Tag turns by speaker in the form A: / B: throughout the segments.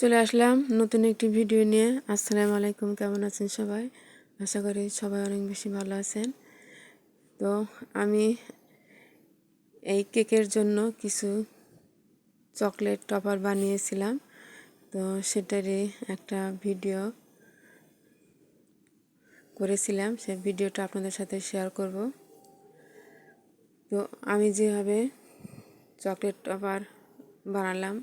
A: চলে আসলাম নতুন একটি ভিডিও নিয়ে। আসসালামু আলাইকুম, কেমন আছেন সবাই? আশা করি সবাই অনেক বেশি ভালো আছেন। তো আমি এই কেকের জন্য কিছু চকলেট টপার বানিয়েছিলাম। তো সেটারই একটা ভিডিও করেছিলাম। সেই ভিডিওটা আপনাদের সাথে শেয়ার করব। তো আমি যেভাবে চকলেট টপার বানালাম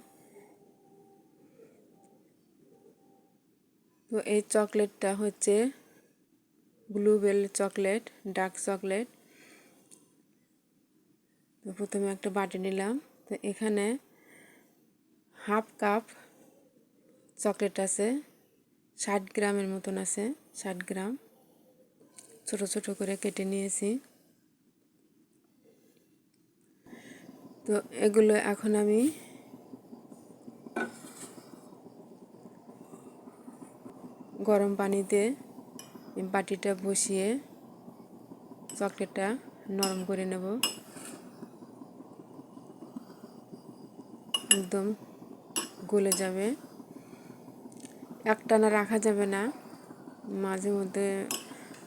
A: তো এই চকলেটটা হচ্ছে ব্লুবেল চকলেট, ডার্ক চকলেট। তো প্রথমে একটা বাটি নিলাম। তো এখানে হাফ কাপ চকলেট আছে, ষাট গ্রামের মতন আছে, ষাট গ্রাম। ছোট ছোট করে কেটে নিয়েছি। তো এগুলো এখন আমি গরম পানিতে বাটিটা বসিয়ে চকলেটটা নরম করে নেব। একদম গলে যাবে। একটানা রাখা যাবে না। মাঝে মধ্যে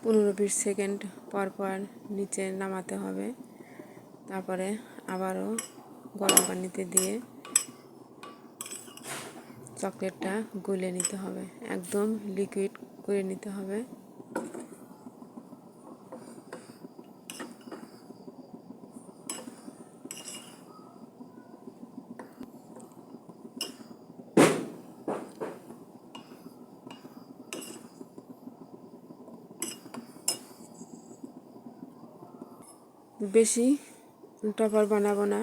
A: পনেরো বিশ সেকেন্ড পর পর নিচে নামাতে হবে। তারপরে আবারও গরম পানিতে দিয়ে চকলেটটা গলে নিতে হবে, একদম লিকুইড করে নিতে হবে। বেশি টপার বানাবো না,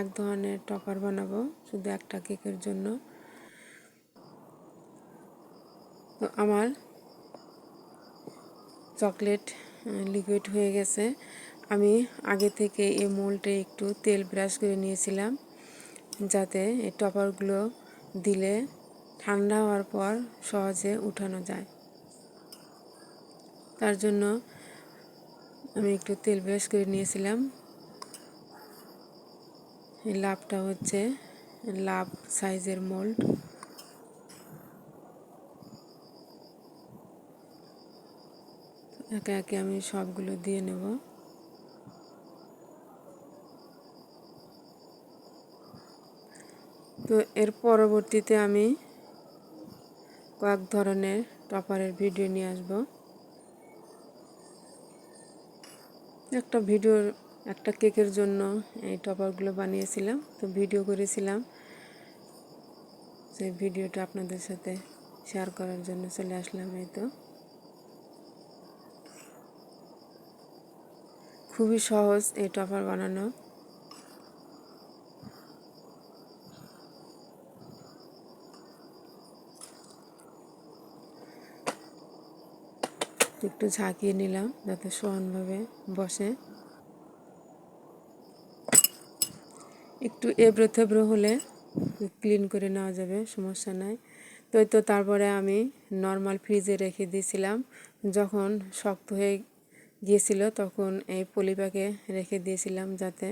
A: এক ধরনের টপার বানাবো শুধু একটা কেকের জন্য তো আমার চকলেট লিকুইড হয়ে গেছে। আমি আগে থেকে এই মোলটে একটু তেল ব্রাশ করে নিয়েছিলাম, যাতে এই টপারগুলো দিলে ঠান্ডা হওয়ার পর সহজে উঠানো যায়। তার জন্য আমি একটু তেল ব্রাশ করে নিয়েছিলাম। লাভটা হচ্ছে লাভ সাইজের মোল্ড একে একে আমি সবগুলো দিয়ে নেব। তো এর পরবর্তীতে আমি কয়েক ধরনের টপারের ভিডিও নিয়ে আসব। একটা ভিডিওর, একটা কেকের জন্য এই টপারগুলো বানিয়েছিলাম, তো ভিডিও করেছিলাম। সেই ভিডিওটা আপনাদের সাথে শেয়ার করার জন্য চলে আসলাম এই তো। খুবই সহজ এই টপার বানানো। একটু ঝাঁকিয়ে নিলাম যাতে সমানভাবে বসে। একটু এবড়ো থেবড়ো হলে ক্লিন করে নেওয়া যাবে, সমস্যা নাই। তো তো তারপরে আমি নর্মাল ফ্রিজে রেখে দিয়েছিলাম, যখন শক্ত হয়ে গিয়েছিল, তখন এই পলিপ্যাকে রেখে দিয়েছিলাম যাতে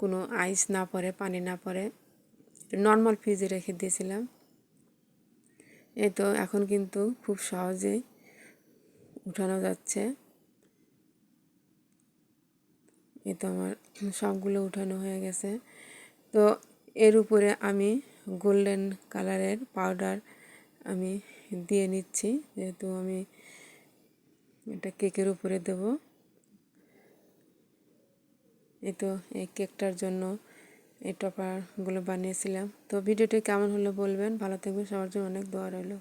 A: কোনো আইস না পড়ে, পানি না পড়ে। নর্মাল ফ্রিজে রেখে দিয়েছিলাম। এই তো এখন কিন্তু খুব সহজেই উঠানো যাচ্ছে। এই তো আমার সবগুলো উঠানো হয়ে গেছে। তো এর উপরে আমি গোল্ডেন কালারের পাউডার আমি দিয়ে নিচ্ছি। যেহেতু আমি এটা কেকের উপরে দেব। এই তো এই কেকটার জন্য এই টপারগুলো বানিয়েছিলাম। তো ভিডিওটি কেমন হলো বলবেন? ভালো থাকবেন। সবার জন্য অনেক দোয়া রইল।